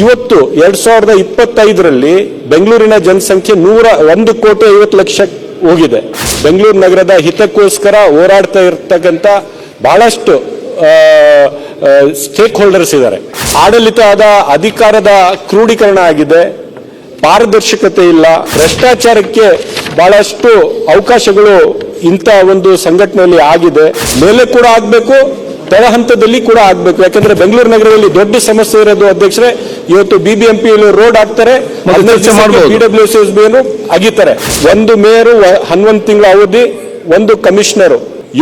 ಇವತ್ತು ಎರಡ್ ಸಾವಿರದ ಇಪ್ಪತ್ತೈದರಲ್ಲಿ ಬೆಂಗಳೂರಿನ ಜನಸಂಖ್ಯೆ ನೂರ ಒಂದು ಕೋಟಿ ಐವತ್ತು ಲಕ್ಷ ಹೋಗಿದೆ. ಬೆಂಗಳೂರು ನಗರದ ಹಿತಕ್ಕೋಸ್ಕರ ಹೋರಾಡ್ತಾ ಇರ್ತಕ್ಕಂಥ ಬಹಳಷ್ಟು ಸ್ಟೇಕ್ ಹೋಲ್ಡರ್ಸ್ ಇದ್ದಾರೆ. ಆಡಳಿತದ ಅಧಿಕಾರದ ಕ್ರೋಢೀಕರಣ ಆಗಿದೆ. ಪಾರದರ್ಶಕತೆ ಇಲ್ಲ. ಭ್ರಷ್ಟಾಚಾರಕ್ಕೆ ಬಹಳಷ್ಟು ಅವಕಾಶಗಳು ಇಂಥ ಒಂದು ಸಂಘಟನೆಯಲ್ಲಿ ಆಗಿದೆ. ಮೇಲೆ ಕೂಡ ಆಗಬೇಕು ತಳ ಹಂತದಲ್ಲಿ ಕೂಡ ಆಗಬೇಕು. ಯಾಕಂದ್ರೆ ಬೆಂಗಳೂರು ನಗರದಲ್ಲಿ ದೊಡ್ಡ ಸಮಸ್ಯೆ ಇರೋದು ಅಧ್ಯಕ್ಷರೇ ಇವತ್ತು ಬಿಬಿಎಂಪಿ ರೋಡ್ ಹಾಕ್ತಾರೆ ಮಾಡ್ಬೋದು. ಡಬ್ಲ್ಯೂ ಸಿ ಎಸ್ ಬಿ ಅಗಿತಾರೆ ಒಂದು ಮೇಯರು ಹನ್ನೊಂದು ತಿಂಗಳ ಅವಧಿ ಒಂದು ಕಮಿಷನರ್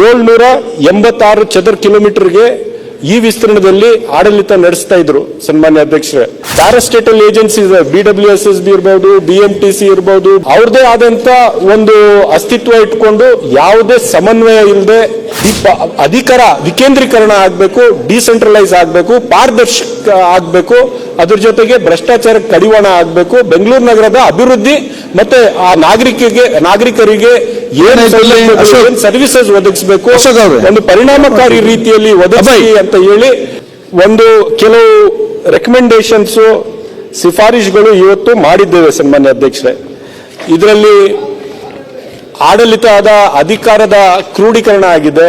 ಏಳ್ನೂರ ಎಂಬತ್ತಾರು ಚದರ್ ಕಿಲೋಮೀಟರ್ಗೆ ಈ ವಿಸ್ತರಣದಲ್ಲಿ ಆಡಳಿತ ನಡೆಸ್ತಾ ಇದ್ರು ಸನ್ಮಾನ್ಯ ಅಧ್ಯಕ್ಷರೇ. Parastatal agencies B W S S B ಇರ್ಬೋದು ಬಿ ಎಂ ಟಿ ಸಿ ಇರ್ಬೋದು. ಅವ್ರದೇ ಆದಂತ ಒಂದು ಅಸ್ತಿತ್ವ ಇಟ್ಕೊಂಡು ಯಾವುದೇ ಸಮನ್ವಯ ಇಲ್ಲದೆ ಅಧಿಕಾರ ವಿಕೇಂದ್ರೀಕರಣ ಆಗಬೇಕು, ಡಿಸೆಂಟ್ರಲೈಸ್ ಆಗಬೇಕು, ಪಾರದರ್ಶಕ ಆಗಬೇಕು, ಅದ್ರ ಜೊತೆಗೆ ಭ್ರಷ್ಟಾಚಾರ ಕಡಿವಾಣ ಆಗಬೇಕು, ಬೆಂಗಳೂರು ನಗರದ ಅಭಿವೃದ್ಧಿ ಮತ್ತೆ ಆ ನಾಗರಿಕರಿಗೆ ನಾಗರಿಕರಿಗೆ ಸರ್ವಿಸಸ್ ಒದಗಿಸಬೇಕು? ಒಂದು ಪರಿಣಾಮಕಾರಿ ರೀತಿಯಲ್ಲಿ ಒದಗಿಸಿ ಅಂತ ಹೇಳಿ ಒಂದು ಕೆಲವು ರೆಕಮೆಂಡೇಶನ್ಸ್ ಶಿಫಾರಿಶುಗಳು ಇವತ್ತು ಮಾಡಿದ್ದೇವೆ ಸನ್ಮಾನ್ಯ ಅಧ್ಯಕ್ಷರೇ. ಇದರಲ್ಲಿ ಆಡಳಿತದ ಅಧಿಕಾರದ ಕ್ರೋಢೀಕರಣ ಆಗಿದೆ.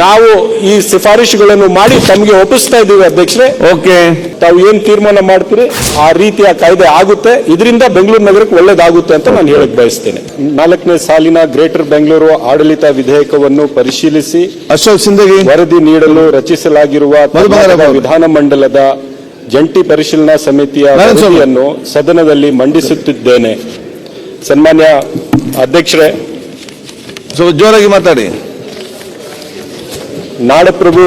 ನಾವು ಈ ಶಿಫಾರಿಶುಗಳನ್ನು ಮಾಡಿ ತಮಗೆ ಒಪ್ಪಿಸ್ತಾ ಇದ್ದೀವಿ ಅಧ್ಯಕ್ಷರೇ. ಓಕೆ. ತಾವು ಏನ್ ತೀರ್ಮಾನ ಮಾಡ್ತೀರಿ ಆ ರೀತಿಯ ಕಾಯ್ದೆ ಆಗುತ್ತೆ. ಇದರಿಂದ ಬೆಂಗಳೂರು ನಗರಕ್ಕೆ ಒಳ್ಳೇದಾಗುತ್ತೆ ಅಂತ ನಾನು ಹೇಳಕ್ ಬಯಸ್ತೇನೆ. ನಾಲ್ಕನೇ ಸಾಲಿನ ಗ್ರೇಟರ್ ಬೆಂಗಳೂರು ಆಡಳಿತ ವಿಧೇಯಕವನ್ನು ಪರಿಶೀಲಿಸಿ ಅಶೋಕ್ ಸಿಂಧಗಿ. ವರದಿ ನೀಡಲು ರಚಿಸಲಾಗಿರುವ. ವಿಧಾನಮಂಡಲದ ಜಂಟಿ ಪರಿಶೀಲನಾ ಸಮಿತಿಯ ವರದಿಯನ್ನು ಸದನದಲ್ಲಿ ಮಂಡಿಸುತ್ತಿದ್ದೇನೆ. ಸನ್ಮಾನ್ಯ ಅಧ್ಯಕ್ಷರೇ. ಸ್ವಲ್ಪ ಜೋರಾಗಿ ಮಾತಾಡಿ. ನಾಡಪ್ರಭು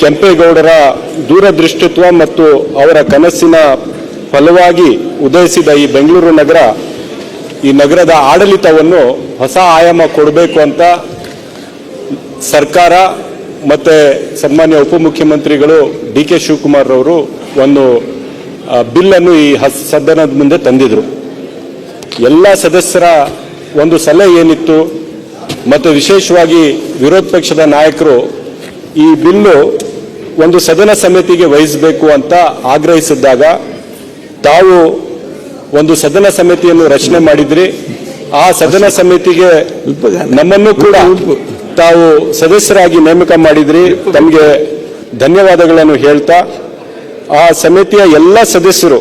ಕೆಂಪೇಗೌಡರ ದೂರದೃಷ್ಟಿತ್ವ ಮತ್ತು ಅವರ ಕನಸಿನ ಫಲವಾಗಿ ಉದಯಿಸಿದ ಈ ಬೆಂಗಳೂರು ನಗರ, ಈ ನಗರದ ಆಡಳಿತವನ್ನು ಹೊಸ ಆಯಾಮ ಕೊಡಬೇಕು ಅಂತ ಸರ್ಕಾರ ಮತ್ತು ಸನ್ಮಾನ್ಯ ಉಪಮುಖ್ಯಮಂತ್ರಿಗಳು ಡಿ ಕೆ ಶಿವಕುಮಾರ್ ಅವರು ಒಂದು ಬಿಲ್ಲನ್ನು ಈ ಸದನದ ಮುಂದೆ ತಂದಿದ್ರು. ಎಲ್ಲ ಸದಸ್ಯರ ಒಂದು ಸಲಹೆ ಏನಿತ್ತು ಮತ್ತು ವಿಶೇಷವಾಗಿ ವಿರೋಧ ಪಕ್ಷದ ನಾಯಕರು ಈ ಬಿಲ್ಲು ಒಂದು ಸದನ ಸಮಿತಿಗೆ ವಹಿಸಬೇಕು ಅಂತ ಆಗ್ರಹಿಸಿದ್ದಾಗ ತಾವು ಒಂದು ಸದನ ಸಮಿತಿಯನ್ನು ರಚನೆ ಮಾಡಿದ್ರಿ. ಆ ಸದನ ಸಮಿತಿಗೆ ನಮ್ಮನ್ನು ಕೂಡ ತಾವು ಸದಸ್ಯರಾಗಿ ನೇಮಕ ಮಾಡಿದ್ರಿ. ತಮಗೆ ಧನ್ಯವಾದಗಳನ್ನು ಹೇಳ್ತಾ, ಆ ಸಮಿತಿಯ ಎಲ್ಲ ಸದಸ್ಯರು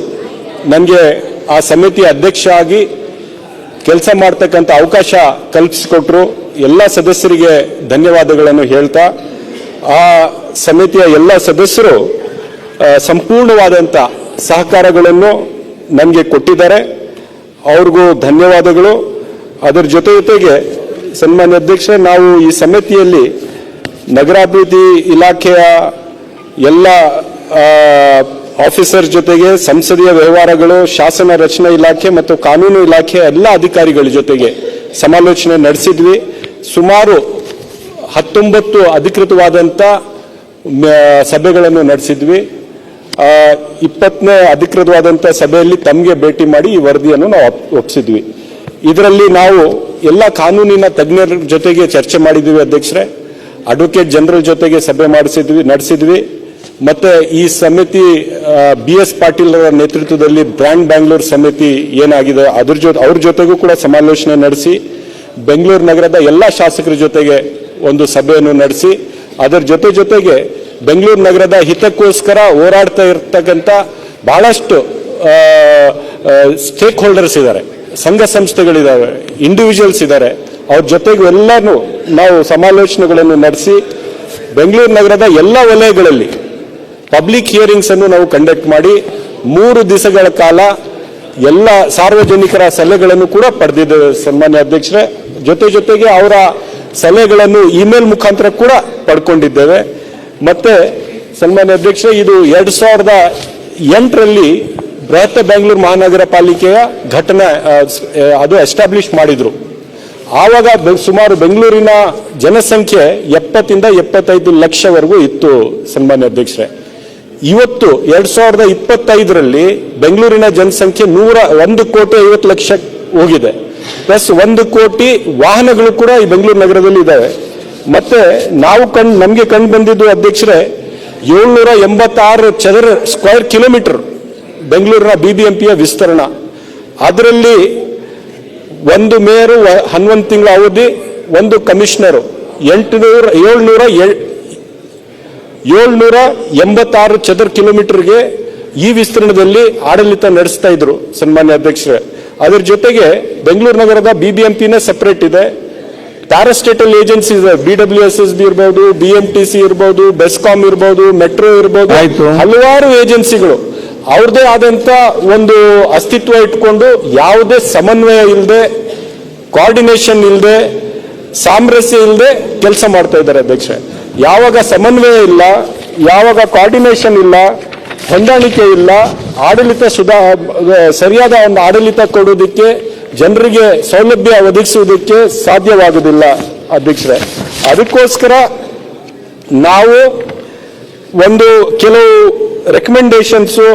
ನನಗೆ ಆ ಸಮಿತಿಯ ಅಧ್ಯಕ್ಷ ಆಗಿ ಕೆಲಸ ಮಾಡ್ತಕ್ಕಂಥ ಅವಕಾಶ ಕಲ್ಪಿಸಿಕೊಟ್ರು. ಎಲ್ಲ ಸದಸ್ಯರಿಗೆ ಧನ್ಯವಾದಗಳನ್ನು ಹೇಳ್ತಾ ಆ ಸಮಿತಿಯ ಎಲ್ಲ ಸದಸ್ಯರು ಸಂಪೂರ್ಣವಾದಂಥ ಸಹಕಾರಗಳನ್ನು ನಮಗೆ ಕೊಟ್ಟಿದ್ದಾರೆ. ಅವ್ರಿಗೂ ಧನ್ಯವಾದಗಳು. ಅದರ ಜೊತೆ ಜೊತೆಗೆ ಸನ್ಮಾನ್ಯ ಅಧ್ಯಕ್ಷ, ನಾವು ಈ ಸಮಿತಿಯಲ್ಲಿ ನಗರಾಭಿವೃದ್ಧಿ ಇಲಾಖೆಯ ಎಲ್ಲ ಆಫೀಸರ್ ಜೊತೆಗೆ, ಸಂಸದೀಯ ವ್ಯವಹಾರಗಳು, ಶಾಸನ ರಚನಾ ಇಲಾಖೆ ಮತ್ತು ಕಾನೂನು ಇಲಾಖೆ ಎಲ್ಲ ಅಧಿಕಾರಿಗಳ ಜೊತೆಗೆ ಸಮಾಲೋಚನೆ ನಡೆಸಿದ್ವಿ. ಸುಮಾರು ಹತ್ತೊಂಬತ್ತು ಅಧಿಕೃತವಾದಂಥ ಸಭೆಗಳನ್ನು ನಡೆಸಿದ್ವಿ. ಇಪ್ಪತ್ತನೇ ಅಧಿಕೃತವಾದಂಥ ಸಭೆಯಲ್ಲಿ ತಮಗೆ ಭೇಟಿ ಮಾಡಿ ಈ ವರದಿಯನ್ನು ನಾವು ಒಪ್- ಒಪ್ಪಿಸಿದ್ವಿ ಇದರಲ್ಲಿ ನಾವು ಎಲ್ಲ ಕಾನೂನಿನ ತಜ್ಞರ ಜೊತೆಗೆ ಚರ್ಚೆ ಮಾಡಿದ್ವಿ ಅಧ್ಯಕ್ಷರೇ. ಅಡ್ವೊಕೇಟ್ ಜನರಲ್ ಜೊತೆಗೆ ಸಭೆ ಮಾಡಿಸಿದ್ವಿ, ನಡೆಸಿದ್ವಿ. ಮತ್ತೆ ಈ ಸಮಿತಿ ಬಿ ಎಸ್ ಪಾಟೀಲ್ ಅವರ ನೇತೃತ್ವದಲ್ಲಿ ಬ್ರ್ಯಾಂಡ್ ಬ್ಯಾಂಗ್ಳೂರು ಸಮಿತಿ ಏನಾಗಿದೆ, ಅದ್ರ ಜೊತೆ ಅವ್ರ ಜೊತೆಗೂ ಕೂಡ ಸಮಾಲೋಚನೆ ನಡೆಸಿ, ಬೆಂಗಳೂರು ನಗರದ ಎಲ್ಲ ಶಾಸಕರ ಜೊತೆಗೆ ಒಂದು ಸಭೆಯನ್ನು ನಡೆಸಿ, ಅದರ ಜೊತೆ ಜೊತೆಗೆ ಬೆಂಗಳೂರು ನಗರದ ಹಿತಕ್ಕೋಸ್ಕರ ಹೋರಾಡ್ತಾ ಇರ್ತಕ್ಕಂಥ ಬಹಳಷ್ಟು ಸ್ಟೇಕ್ ಹೋಲ್ಡರ್ಸ್ ಇದ್ದಾರೆ. ಸಂಘ ಸಂಸ್ಥೆಗಳಿದ್ದಾವೆ ಇಂಡಿವಿಜುವಲ್ಸ್ ಇದ್ದಾರೆ. ಅವ್ರ ಜೊತೆಗೆ ಎಲ್ಲಾನು ನಾವು ಸಮಾಲೋಚನೆಗಳನ್ನು ನಡೆಸಿ, ಬೆಂಗಳೂರು ನಗರದ ಎಲ್ಲ ವಲಯಗಳಲ್ಲಿ ಪಬ್ಲಿಕ್ ಹಿಯರಿಂಗ್ಸ್ ಅನ್ನು ನಾವು ಕಂಡಕ್ಟ್ ಮಾಡಿ, ಮೂರು ದಿವಸಗಳ ಕಾಲ ಎಲ್ಲ ಸಾರ್ವಜನಿಕರ ಸಲಹೆಗಳನ್ನು ಕೂಡ ಪಡೆದಿದ್ದೇವೆ ಸನ್ಮಾನ್ಯ ಅಧ್ಯಕ್ಷರೇ. ಜೊತೆ ಜೊತೆಗೆ ಅವರ ಸಲಹೆಗಳನ್ನು ಇಮೇಲ್ ಮುಖಾಂತರ ಕೂಡ ಪಡ್ಕೊಂಡಿದ್ದೇವೆ. ಮತ್ತೆ ಸನ್ಮಾನ್ಯ ಅಧ್ಯಕ್ಷ ಇದು ಎರಡು ಸಾವಿರದ ಎಂಟರಲ್ಲಿ ಬೃಹತ್ ಬೆಂಗಳೂರು ಮಹಾನಗರ ಪಾಲಿಕೆಯ ಘಟನೆ ಅದು ಎಸ್ಟಾಬ್ಲಿಷ್ ಮಾಡಿದ್ರು. ಆವಾಗ ಸುಮಾರು ಬೆಂಗಳೂರಿನ ಜನಸಂಖ್ಯೆ ಎಪ್ಪತ್ತಿಂದ ಎಪ್ಪತ್ತೈದು ಲಕ್ಷವರೆಗೂ ಇತ್ತು ಸನ್ಮಾನ್ಯ ಅಧ್ಯಕ್ಷರೇ. ಇವತ್ತು ಎರಡ್ ಸಾವಿರದ ಇಪ್ಪತ್ತೈದರಲ್ಲಿ ಬೆಂಗಳೂರಿನ ಜನಸಂಖ್ಯೆ ನೂರ ಒಂದು ಕೋಟಿ ಐವತ್ತು ಲಕ್ಷ ಹೋಗಿದೆ. ಪ್ಲಸ್ ಒಂದು ಕೋಟಿ ವಾಹನಗಳು ಕೂಡ ಈ ಬೆಂಗಳೂರು ನಗರದಲ್ಲಿ ಇದ್ದಾವೆ ಮತ್ತೆ ನಾವು ಕಂಡು, ನಮಗೆ ಕಂಡು ಬಂದಿದ್ದು ಅಧ್ಯಕ್ಷರೇ, ಏಳ್ನೂರ ಎಂಬತ್ತಾರು ಚದರ ಸ್ಕ್ವೇರ್ ಕಿಲೋಮೀಟರ್ ಬೆಂಗಳೂರಿನ ಬಿ ಬಿ ಎಂ ಪಿಯ ವಿಸ್ತರಣ. ಅದರಲ್ಲಿ ಒಂದು ಮೇಯರು ಹನ್ನೊಂದು ತಿಂಗಳ ಅವಧಿ, ಒಂದು ಕಮಿಷನರು, ಎಂಟುನೂರ, ಏಳ್ನೂರ ಏಳ್ನೂರ ಎಂಬತ್ತಾರು ಚದರ ಕಿಲೋಮೀಟರ್ಗೆ ಈ ವಿಸ್ತೀರ್ಣದಲ್ಲಿ ಆಡಳಿತ ನಡೆಸ್ತಾ ಇದ್ರು ಸನ್ಮಾನ್ಯ ಅಧ್ಯಕ್ಷರೇ. ಅದ್ರ ಜೊತೆಗೆ ಬೆಂಗಳೂರು ನಗರದ ಬಿಬಿಎಂಪಿನೇ ಸಪರೇಟ್ ಇದೆ. Parastatal agency B W S S B ಇರ್ಬೋದು ಬಿ ಎಂ ಟಿ ಸಿ ಇರ್ಬೋದು ಬೆಸ್ಕಾಂ ಇರ್ಬೋದು ಮೆಟ್ರೋ ಇರ್ಬೋದು. ಹಲವಾರು ಏಜೆನ್ಸಿಗಳು ಅವ್ರದೇ ಆದಂತ ಒಂದು ಅಸ್ತಿತ್ವ ಇಟ್ಕೊಂಡು ಯಾವುದೇ ಸಮನ್ವಯ ಇಲ್ಲದೆ ಕೋಆರ್ಡಿನೇಷನ್ ಇಲ್ಲದೆ ಸಾಮರಸ್ಯ ಇಲ್ಲದೆ ಕೆಲಸ ಮಾಡ್ತಾ ಇದ್ದಾರೆ ಅಧ್ಯಕ್ಷ ಯಾವಾಗ ಸಮನ್ವಯ ಇಲ್ಲ ಯಾವಾಗ ಕೋಆರ್ಡಿನೇಷನ್ ಇಲ್ಲ ಹೊಂದಾಣಿಕೆ ಇಲ್ಲ. ಆಡಳಿತ ಸುಧಾ ಸರಿಯಾದ ಒಂದು ಆಡಳಿತ ಕೊಡೋದಕ್ಕೆ ಜನರಿಗೆ ಸೌಲಭ್ಯ ಒದಗಿಸುವುದಕ್ಕೆ ಸಾಧ್ಯವಾಗುವುದಿಲ್ಲ ಅಧ್ಯಕ್ಷರೇ. ಅದಕ್ಕೋಸ್ಕರ ನಾವು ಒಂದು ಕೆಲವು ರೆಕಮೆಂಡೇಶನ್ಸು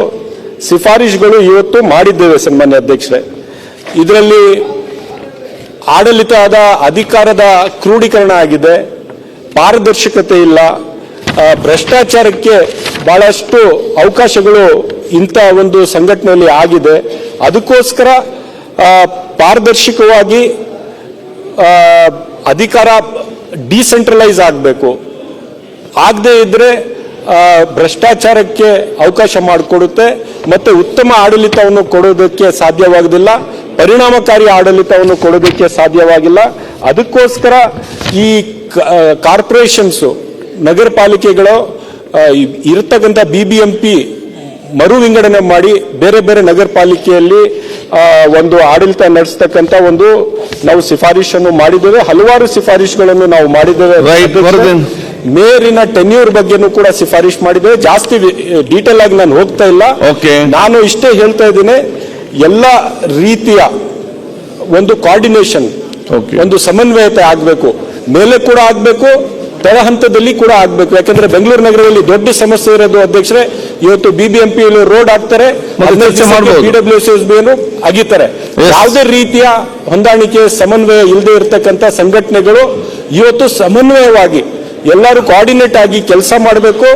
ಶಿಫಾರಿಶುಗಳು ಇವತ್ತು ಮಾಡಿದ್ದೇವೆ ಸನ್ಮಾನ್ಯ ಅಧ್ಯಕ್ಷರೇ. ಇದರಲ್ಲಿ ಆಡಳಿತದ ಅಧಿಕಾರದ ಕ್ರೋಢೀಕರಣ ಆಗಿದೆ. ಪಾರದರ್ಶಕತೆ ಇಲ್ಲ. ಭ್ರಷ್ಟಾಚಾರಕ್ಕೆ ಬಹಳಷ್ಟು ಅವಕಾಶಗಳು ಇಂಥ ಒಂದು ಸಂಘಟನೆಯಲ್ಲಿ ಆಗಿದೆ. ಅದಕ್ಕೋಸ್ಕರ ಪಾರದರ್ಶಕವಾಗಿ ಅಧಿಕಾರ ಡಿಸೆಂಟ್ರಲೈಸ್ ಆಗಬೇಕು. ಆಗದೇ ಇದ್ರೆ ಆ, ಭ್ರಷ್ಟಾಚಾರಕ್ಕೆ ಅವಕಾಶ ಮಾಡಿಕೊಡುತ್ತೆ ಮತ್ತು ಉತ್ತಮ ಆಡಳಿತವನ್ನು ಕೊಡೋದಕ್ಕೆ ಸಾಧ್ಯವಾಗುವುದಿಲ್ಲ ಪರಿಣಾಮಕಾರಿ ಆಡಳಿತವನ್ನು ಕೊಡೋದಕ್ಕೆ ಸಾಧ್ಯವಾಗಿಲ್ಲ. ಅದಕ್ಕೋಸ್ಕರ ಈ ಕಾರ್ಪೊರೇಷನ್ಸು ನಗರ ಪಾಲಿಕೆಗಳು ಇರತಕ್ಕಂಥ ಬಿ ಬಿ ಎಂ ಪಿ ಮರು ವಿಂಗಡಣೆ ಮಾಡಿ ಬೇರೆ ಬೇರೆ ನಗರ ಪಾಲಿಕೆಯಲ್ಲಿ ಒಂದು ಆಡಳಿತ ನಡೆಸ್ತಕ್ಕಂಥ ಒಂದು ನಾವು ಶಿಫಾರಿಶನ್ನು ಮಾಡಿದ್ದೇವೆ. ಹಲವಾರು ಶಿಫಾರಿಶುಗಳನ್ನು ನಾವು ಮಾಡಿದ್ದೇವೆ. ಮೇರಿನ ಟೆನ್ಯೂರ್ ಬಗ್ಗೆನೂ ಕೂಡ ಶಿಫಾರಿಶ್ ಮಾಡಿದ್ದೇವೆ. ಜಾಸ್ತಿ ಡೀಟೇಲ್ ಆಗಿ ನಾನು ಹೋಗ್ತಾ ಇಲ್ಲ. ನಾನು ಇಷ್ಟೇ ಹೇಳ್ತಾ ಇದ್ದೀನಿ ಎಲ್ಲ ರೀತಿಯ ಒಂದು ಕೋಆರ್ಡಿನೇಷನ್. ಒಂದು ಸಮನ್ವಯತೆ ಆಗಬೇಕು. ಮೇಲೆ ಕೂಡ ಆಗಬೇಕು ತಳ ಹಂತದಲ್ಲಿ ಕೂಡ ಆಗಬೇಕು. ಯಾಕಂದ್ರೆ ಬೆಂಗಳೂರು ನಗರದಲ್ಲಿ ದೊಡ್ಡ ಸಮಸ್ಯೆ ಇರೋದು ಅಧ್ಯಕ್ಷರೇ ಇವತ್ತು ಬಿಬಿಎಂಪಿ ರೋಡ್ ಹಾಕ್ತಾರೆ ಬಿ ಅಗಿತಾರೆ. ಯಾವುದೇ ರೀತಿಯ ಹೊಂದಾಣಿಕೆ ಸಮನ್ವಯ ಇಲ್ಲದೆ ಇರತಕ್ಕಂತ ಸಂಘಟನೆಗಳು ಇವತ್ತು ಸಮನ್ವಯವಾಗಿ ಎಲ್ಲರೂ ಕೋಆರ್ಡಿನೇಟ್ ಆಗಿ ಕೆಲಸ ಮಾಡಬೇಕು.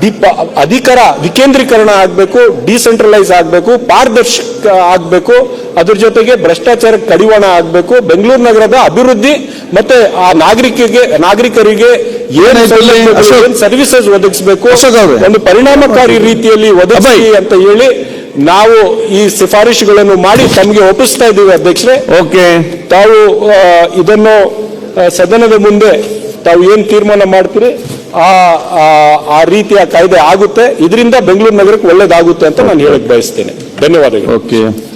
ಡಿಪ ಅಧಿಕಾರ ವಿಕೇಂದ್ರೀಕರಣ ಆಗಬೇಕು ಡಿಸೆಂಟ್ರಲೈಸ್ ಆಗಬೇಕು ಪಾರದರ್ಶಕ ಆಗಬೇಕು ಅದ್ರ ಜೊತೆಗೆ ಭ್ರಷ್ಟಾಚಾರ ಕಡಿವಾಣ ಆಗಬೇಕು ಬೆಂಗಳೂರು ನಗರದ ಅಭಿವೃದ್ಧಿ ಮತ್ತೆ ಆ ನಾಗರಿಕರಿಗೆ ನಾಗರಿಕರಿಗೆ ಏನು. ಸರ್ವಿಸಸ್ ಒದಗಿಸಬೇಕು. ಒಂದು ಪರಿಣಾಮಕಾರಿ ರೀತಿಯಲ್ಲಿ ಒದಗಿಸಿ ಅಂತ ಹೇಳಿ ನಾವು ಈ ಶಿಫಾರಿಶುಗಳನ್ನು ಮಾಡಿ ತಮಗೆ ಒಪ್ಪಿಸ್ತಾ ಇದ್ದೀವಿ ಅಧ್ಯಕ್ಷರೇ ಓಕೆ ತಾವು ಇದನ್ನು ಸದನದ ಮುಂದೆ ತಾವು ಏನು ತೀರ್ಮಾನ ಮಾಡ್ತೀರಿ, ಆ, ಆ- ರೀತಿಯ ಕಾಯ್ದೆ ಆಗುತ್ತೆ. ಇದರಿಂದ ಬೆಂಗಳೂರು ನಗರಕ್ಕೆ ಒಳ್ಳೇದಾಗುತ್ತೆ ಅಂತ ನಾನು ಹೇಳಕ್ ಬಯಸ್ತೇನೆ. ಧನ್ಯವಾದಗಳು. ಓಕೆ